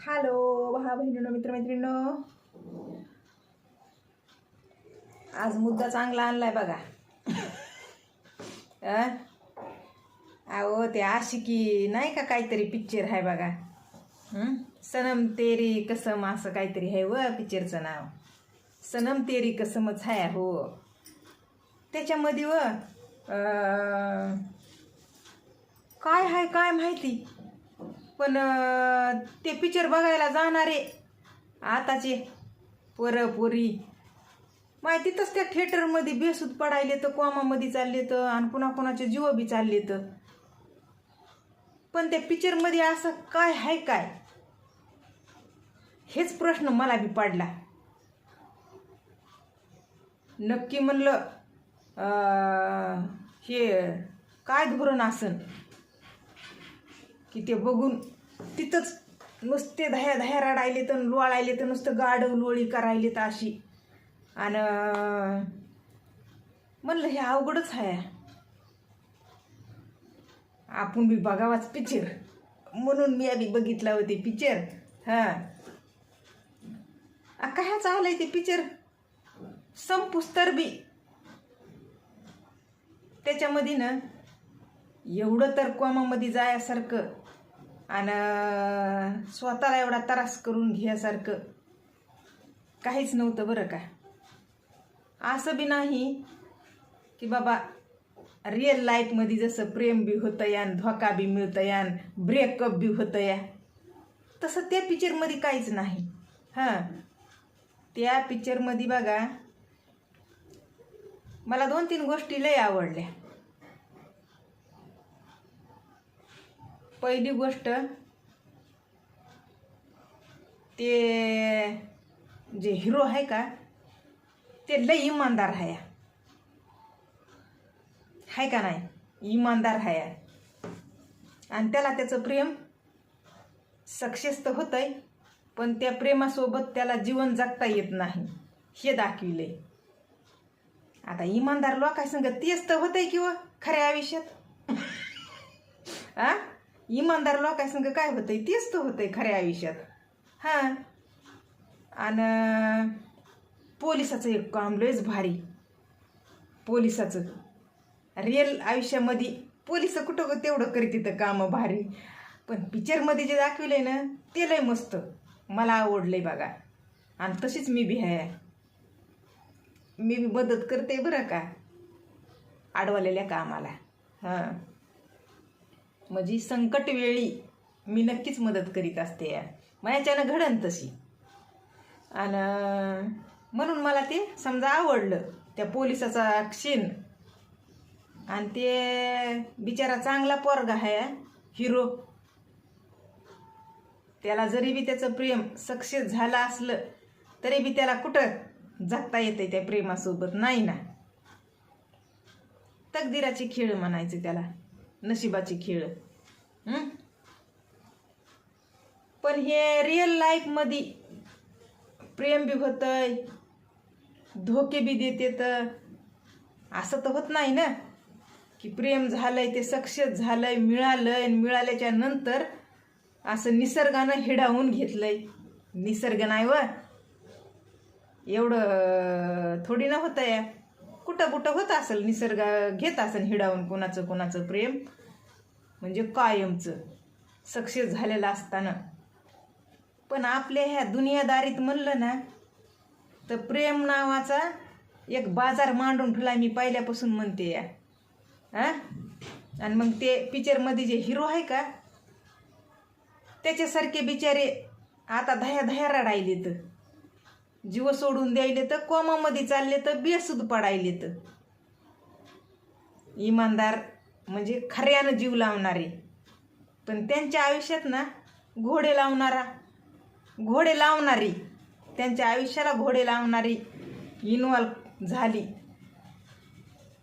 Hello भा बहिणीनो मित्रमैत्रिणीनो. आज मुद्दा चांगला आणलाय बघा. अहो ते आशिकी नाही का काहीतरी पिक्चर आहे बघा. सनम तेरी कसम असं काहीतरी आहे व पिक्चरचं नाव. सनम तेरी कसमच आहे हो त्याच्यामध्ये व काय आहे काय माहिती? पण ते पिक्चर बघायला जाणारे आताचे पोरं पोरी माहितीतच त्या थिएटरमध्ये बेसूद पडायले तर कोमामध्ये चालले तर आणि पुन्हा जीव बी चालले तर. पण त्या पिक्चरमध्ये असं काय आहे काय? हेच प्रश्न मला बी पडला. नक्की म्हणलं हे काय धोरण असन? की ते बघून तिथंच नुसते दह्या दह्या रडायले तर लोळायले तर नुसतं गाडव लोळी करायले तर अशी. आणि म्हणलं हे अवघडच आहे. आपण बी बघावाच पिक्चर म्हणून मी आधी बघितला होते पिक्चर हां. आ, काय चाललंय ते पिक्चर संपुस्तर तर बी. त्याच्यामध्ये ना एवढं तर कोमामध्ये जायासारखं आणि स्वतःला एवढा त्रास करून घ्यासारखं काहीच नव्हतं बरं का. असं बी नाही की बाबा रिअल लाईफमध्ये जसं प्रेम बी होतं यान धोका बी मिळतं यान ब्रेकअप बी होतं या तसं त्या पिक्चरमध्ये काहीच नाही. हां. त्या पिक्चरमध्ये बघा मला दोन तीन गोष्टी लय आवडल्या. पहिली गोष्ट ते जे हिरो आहे का ते लय इमानदार आहे. आहे का नाही? इमानदार आहे. आणि त्याला त्याचं प्रेम सक्सेस तर होतंय पण त्या प्रेमासोबत त्याला जीवन जगता येत नाही. हे दाखविलंय. आता इमानदार लोकांसंग तेच तर होतंय किंवा हो, खऱ्या आयुष्यात? आ? इमानदार लोकांसंग काय होतंय? तेच तर होतंय खऱ्या आयुष्यात. हां. आणि पोलिसाचं एक काम लयच भारी. पोलिसाचं. रिअल आयुष्यामध्ये पोलीस कुठं तेवढं करीत तिथं कामं भारी. पण पिक्चरमध्ये जे दाखविलंय ना ते लय मस्त. मला आवडलंय बघा. आणि तशीच मी बी आहे. मी बी मदत करते बरं का? आडवलेल्या कामाला. हां. म्हणजे संकट वेळी मी नक्कीच मदत करीत असते. या माझ्याच्यानं घडन तशी. आणि म्हणून मला ते समजा आवडलं त्या पोलिसाचा क्षीण. आणि ते बिचारा चांगला पोरगा आहे हिरो. त्याला जरी बी त्याचं प्रेम सक्सेस झालं असलं तरी बी त्याला कुठं जगता येते त्या प्रेमासोबत? नाही ना. तकदिराची खेळ म्हणायचे त्याला. नशिबाची खेळ. पण हे रिअल लाईफमध्ये प्रेम बी होतंय धोके बी देते तर असं तर होत नाही ना? की प्रेम झालंय ते सक्सेस झालंय मिळालंय आणि मिळाल्याच्या नंतर असं निसर्गानं हिडावून घेतलंय. निसर्ग नाही व. एवढं थोडी ना होतं या कुठं कुठं होत असेल निसर्ग घेत असेल हिडावून कोणाचं कोणाचं प्रेम म्हणजे कायमचं. सक्सेस झालेलं असताना. पण आपल्या ह्या दुनियादारीत म्हणलं ना तर प्रेम नावाचा एक बाजार मांडून ठेवला मी पहिल्यापासून म्हणते या. हां? आणि मग ते पिक्चरमध्ये जे हिरो आहे का त्याच्यासारखे बिचारे आता दह्या धया रडायलेत. तर जीव सोडून द्यायले तर कोमामध्ये चालले तर बेसूद पडायले तर. इमानदार म्हणजे खऱ्यानं जीव लावणारे. पण त्यांच्या आयुष्यात ना घोडे लावणारा घोडे लावणारी त्यांच्या आयुष्याला घोडे लावणारी इन्व्हॉल्व झाली.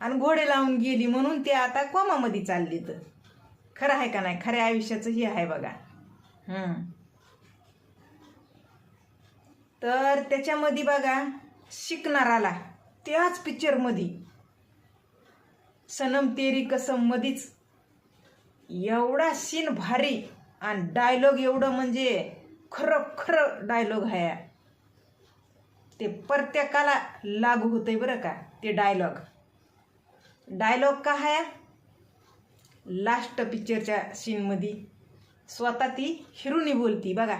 आणि घोडे लावून गेली म्हणून ते आता कोमामध्ये चालले तर. खरं आहे का नाही? खऱ्या आयुष्याचं हे आहे बघा. हं. तर त्याच्यामध्ये बघा शिकणाराला त्याच पिक्चरमध्ये सनम तेरी कसम मधीच एवढा सीन भारी आणि डायलॉग एवढं म्हणजे खरं खरं डायलॉग आहे. ते प्रत्येकाला लागू होतंय बरं का ते डायलॉग डायलॉग का आहे? लास्ट पिक्चरच्या सीनमध्ये स्वतः ती हिरोनी बोलती बघा.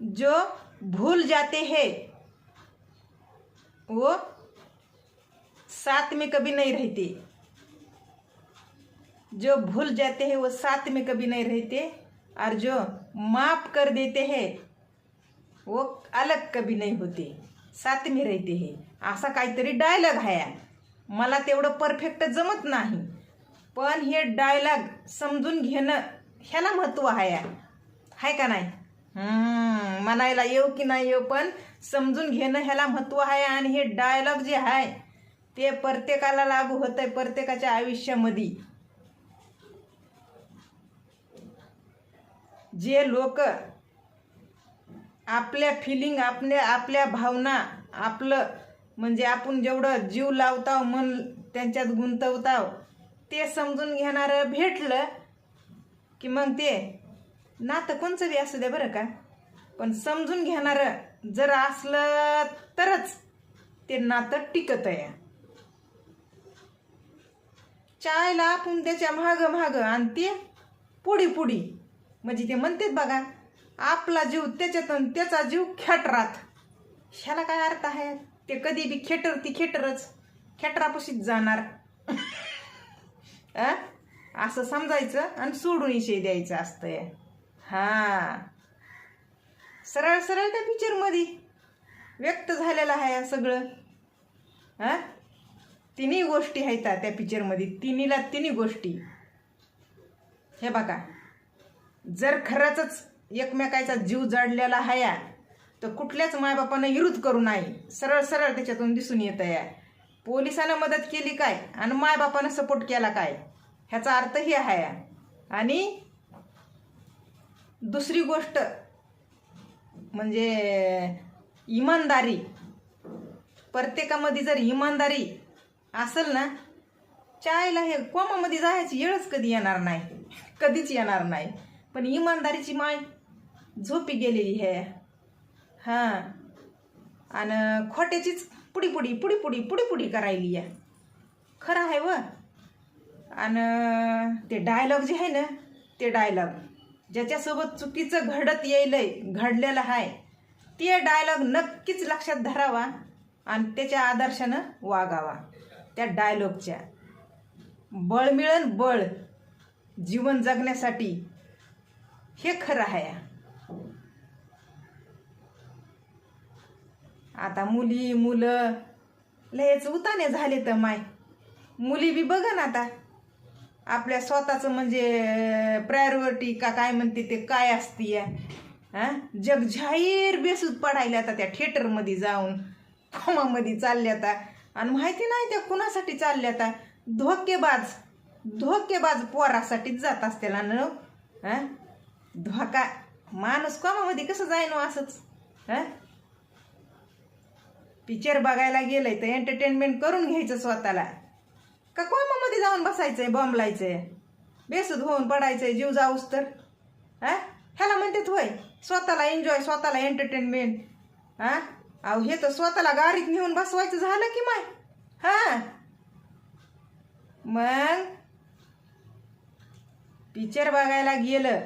जो भूल जाते हैं वो साथ में कभी नहीं रहते। जो भूल जाते हैं वो साथ में कभी नहीं रहते। और जो माफ कर देते हैं वो अलग कभी नाही होते। साथ में रहते हे। असा काहीतरी डायलॉग आहे मला तेवढं परफेक्ट जमत नाही. पण हे डायलॉग समजून घेणं ह्याला महत्त्व आहे. आहे का नाही? म्हणायला येऊ की नाही येऊ पण समजून घेणं ह्याला महत्त्व आहे आणि हे डायलॉग जे आहे ते प्रत्येकाला लागू होत आहे प्रत्येकाच्या आयुष्यामध्ये. जे लोक आपल्या फिलिंग आपल्या आपल्या भावना आपलं म्हणजे आपण जेवढं जीव लावताव मन त्यांच्यात गुंतवताव ते समजून घेणारं भेटलं की मग ते नातं कोणचं बी असू द्या बरं का. पण समजून घेणारं जर असलं तरच ते नातं टिकत आहे. चायला आपण त्याच्या माग माग आणि ते पुढी पुढी. म्हणजे ते म्हणतात बघा आपला जीव त्याच्यातून त्याचा जीव खेटरात. ह्याला काय अर्थ आहे? ते कधी बी खेटर ती खेटरच. खेटरापाशीच जाणार. अ? असं समजायचं आणि सोडून विषय द्यायचं असतंय. हा. सरळ सरळ त्या पिक्चरमध्ये व्यक्त झालेलं आहे सगळं. हा तिन्ही गोष्टी आहेत त्या पिक्चरमध्ये तिन्हीला तिन्ही गोष्टी. हे बघा. जर खरंच एकमेकाचा जीव जडलेला आहे तर कुठल्याच मायबापानं विरोध करू नाही सरळ सरळ त्याच्यातून दिसून येतं या पोलिसानं मदत केली काय? आणि मायबापानं सपोर्ट केला काय? ह्याचा अर्थ हे आहे. आणि दुसरी गोष्ट म्हणजे इमानदारी. प्रत्येकामध्ये जर इमानदारी असेल ना चायला हे कोमामध्ये जायची येळच कधी येणार नाही. कधीच येणार नाही. पण इमानदारीची माय झोपी गेलेली आहे हां. आणि खोट्याचीच पुडी पुडी पुडी पुडी पुडी पुडी करायली आहे खरं आहे व? आणि ते डायलॉग जे आहे ना ते डायलॉग ज्याच्यासोबत चुकीचं घडत येईल घडलेलं आहे ते डायलॉग नक्कीच लक्षात धरावा आणि त्याच्या आदर्शानं वागावा. त्या डायलॉगच्या बळ मिळन बळ जीवन जगण्यासाठी हे खरं आहे. आता मुली मुलं लयच उताने झाले तर माय. मुली बी बघा ना आता. आपल्या स्वतःचं म्हणजे प्रायोरिटी का काय म्हणते ते काय असते हा जग जाहीर बेसूद पडायला आता त्या थिएटरमध्ये जाऊन कोमामध्ये चालल्या आता आणि माहिती नाही त्या कुणासाठी चालल्या आता धोकेबाज धोकेबाज पोरासाठीच जात असते ना हां धोका माणूस कोमामध्ये कसं जाईन हो असंच? हा पिक्चर बघायला गेलंय तर एंटरटेनमेंट करून घ्यायचं स्वतःला. का कोमामध्ये जाऊन बसायचंय बॉम्बलायचंय बेसूद होऊन पडायचंय जीव जाऊस तर. हा? ह्याला म्हणतात होय स्वतःला एन्जॉय स्वतःला एंटरटेनमेंट हा? अहो हे तर स्वतःला गाडीत नेऊन बसवायचं झालं की माय हा? मग? पिक्चर बघायला गेलं.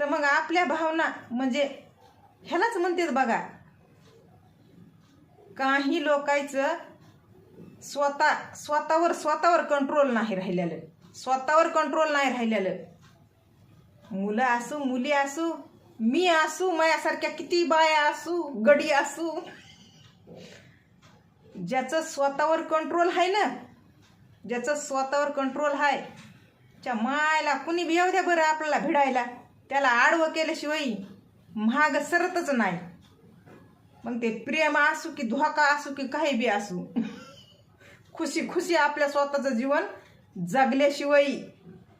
तर मग आपल्या भावना म्हणजे ह्यालाच म्हणतात बघा. काही लोकायचं स्वतः स्वतःवर स्वतःवर कंट्रोल नाही राहिलेलं. स्वतःवर कंट्रोल नाही राहिलेलं. मुलं असू मुली असू मी असू माझ्यासारख्या किती बाया असू गडी असू ज्याचं स्वतःवर कंट्रोल आहे ना ज्याचं स्वतःवर कंट्रोल आहे त्या मायला कुणी भेव द्या बरं आपल्याला भिडायला. त्याला आडवं केल्याशिवाय महाग सरतच नाही. मग ते प्रेम असू की धोका असू की काही बी असू खुशी खुशी आपल्या स्वतःचं जीवन जगल्याशिवाय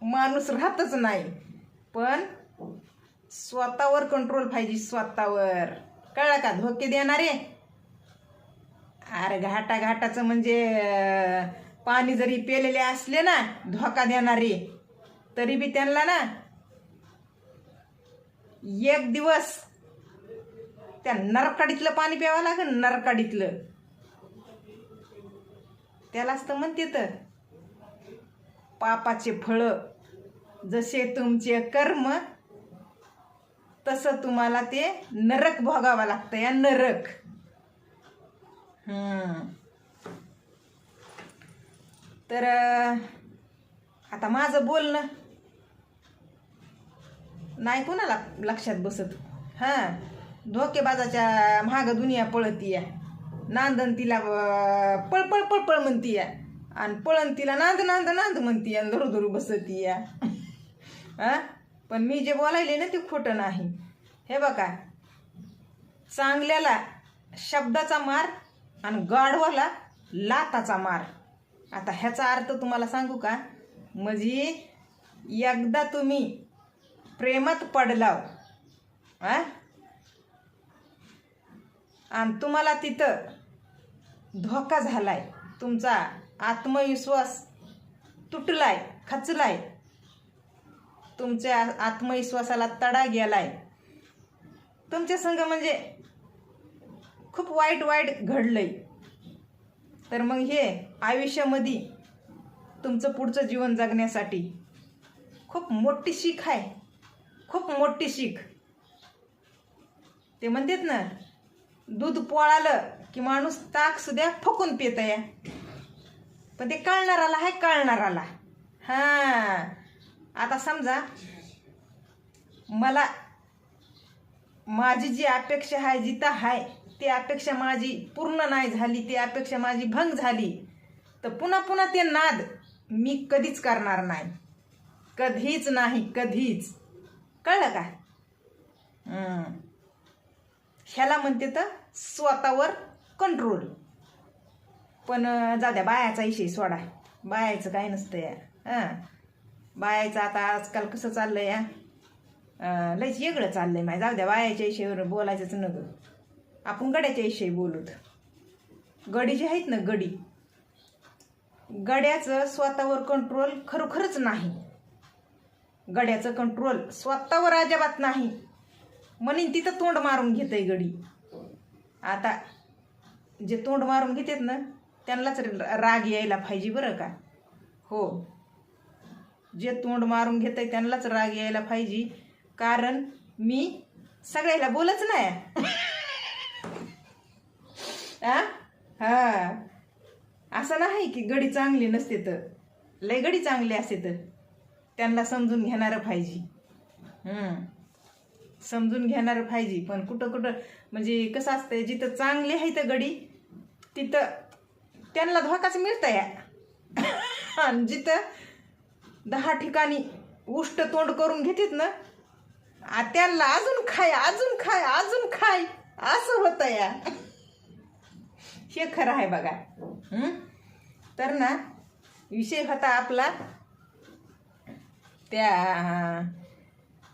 माणूस राहतच नाही. पण स्वतःवर कंट्रोल पाहिजे स्वतःवर. कळलं का? धोके देणारे? अरे घाटा घाटाचं म्हणजे पाणी जरी पेलेले असले ना धोका देणारे तरी बी त्यांना ना एक दिवस त्या नरकाडीतलं पाणी प्यावं लागेल नरकाडीतलं. त्यालाच तर म्हणते तर पापाचे फळ जसे तुमचे कर्म तसं तुम्हाला ते नरक भोगावं लागतं या नरक. हम्म. तर आता माझं बोलणं नाही कुणाला लक्षात बसत. हां धोकेबाजाच्या महाग दुनिया पळतीया. नांदन तिला पळपळ पळपळ म्हणती या आणि पळण तिला नांद नांद नांद म्हणतीया आणि धरू धरू बसतीया. हा? पण मी जे बोलायले ना ते खोटं नाही. हे बघा. चांगल्याला शब्दाचा मार आणि गाढवाला लाताचा मार. आता ह्याचा अर्थ तुम्हाला सांगू का? म्हणजे एकदा तुम्ही प्रेमात पडलाव आ आणि तुम्हाला तिथं धोका झालाय. तुमचा आत्मविश्वास तुटलाय खचलाय. तुमच्या आत्मविश्वासाला तडा गेलाय. तुमच्या संग म्हणजे खूप वाईट वाईट घडलंय. तर मग हे आयुष्यामध्ये तुमचं पुढचं जीवन जगण्यासाठी खूप मोठी शिक आहे. खूप मोठी शिक ते म्हणतात ना दूध पोळालं की माणूस ताक सुद्या फकून पित या. पण ते कळणाराला आहे कळणाराला. हां. आता समजा मला माझी जी अपेक्षा आहे जिथं आहे ती अपेक्षा माझी पूर्ण नाही झाली ती अपेक्षा माझी भंग झाली तर पुन्हा पुन्हा ते नाद मी कधीच करणार नाही. कधीच नाही कधीच. कळलं का? हम्म. ह्याला म्हणते तर स्वतःवर कंट्रोल पण अं, जाऊ द्या बायाचा विषय सोडा. बायाचं काय नसतं या. हां. बायाचं आता आजकाल कसं चाललंय या लयच वेगळं चाललंय माय. जाऊ द्या बायाच्या विषयावर बोलायचंच नग आपण गड्याच्या विषयी बोलूत. गडी जे आहेत ना गडी. गड्याचं स्वतःवर कंट्रोल खरोखरच नाही. गड्याचं कंट्रोल स्वतःवर अजिबात नाही. म्हणेन तिथं तोंड मारून घेतय गडी. आता जे तोंड मारून घेतात ना त्यांनाच राग यायला पाहिजे बरं का? हो. जे तोंड मारून घेत आहे त्यांनाच राग यायला पाहिजे. कारण मी सगळ्याला बोलच नाही. आ? हा. असं नाही की गडी चांगली नसते तर. लय गडी चांगली असते तर. त्यांना समजून घेणारं पाहिजे. हम्म. समजून घेणारं पाहिजे. पण कुठं कुठं म्हणजे कसं असतंय जिथं चांगली आहे तर गडी तिथं त्यांना धोकाच मिळतं या आणि जिथं दहा ठिकाणी उष्ट तोंड करून घेतात ना त्यांना अजून खाय अजून खाय अजून खाय असं होतं या हे खरं आहे बघा. तर ना विषय होता आपला त्या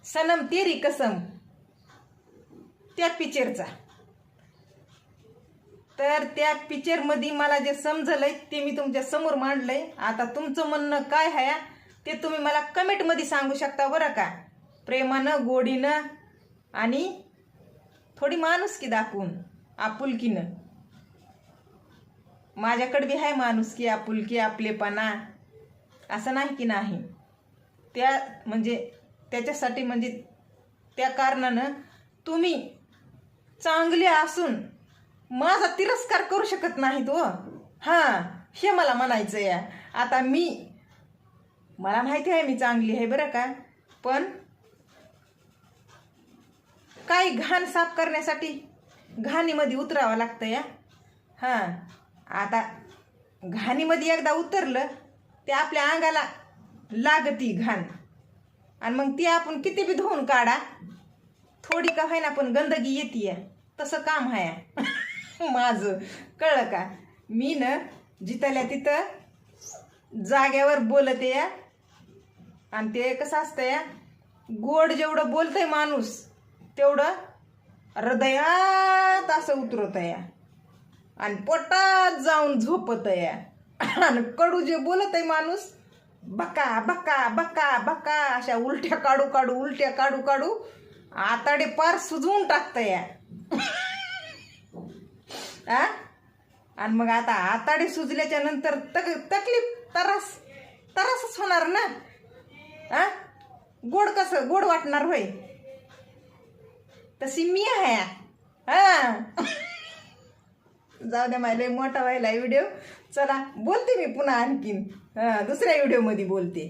सनम तेरी कसम. त्या पिक्चरचा तर त्या पिक्चरमध्ये मला जे समजलंय ते मी तुमच्यासमोर मांडलंय. आता तुमचं म्हणणं काय आहे ते तुम्ही मला कमेंटमध्ये सांगू शकता बरं का? प्रेमानं गोडीनं आणि थोडी माणुसकी दाखवून आपुलकीनं. माझ्याकडे बी आहे माणुसकी आपुलकी आपलेपणा. असं नाही की नाही? त्या म्हणजे त्याच्यासाठी म्हणजे त्या कारणानं तुम्ही चांगली असून माझा तिरस्कार करू शकत नाहीत हो. हां हे मला म्हणायचं या आता मी मला माहिती आहे मी चांगली आहे बरं का पण काही घाण साफ करण्यासाठी घाणीमध्ये उतरावं लागतं या हां आता घाणीमध्ये एकदा उतरलं ते आपल्या अंगाला लागती घाण. आणि मग ती आपण किती बी धुवून काढा थोडी का होईना पण गंदगी येते तसं काम आहे माझं. कळलं का? मी न जिथल्या तिथं जाग्यावर बोलते या. आणि ते कसं असतं या? गोड जेवढं बोलतंय माणूस तेवढं हृदयात असं उतरवत या. आणि पोटात जाऊन झोपत या. आणि कडू जे बोलत आहे माणूस बका बका बका बका अशा उलट्या काढू काढू उलट्या काढू काढू आताडे पार सुजवून टाकतं या आ आणि मग आता आताडे सुजल्याच्या नंतर तक तकलीफ तरास तरासच होणार ना? आ गोड कसं गोड वाटणार होय? तशी मी आहे. हा? जाऊ द्या मला मोठा व्हायला व्हिडिओ चला बोलते मी पुन्हा आणखीन. हा दुसऱ्या व्हिडिओमध्ये बोलते.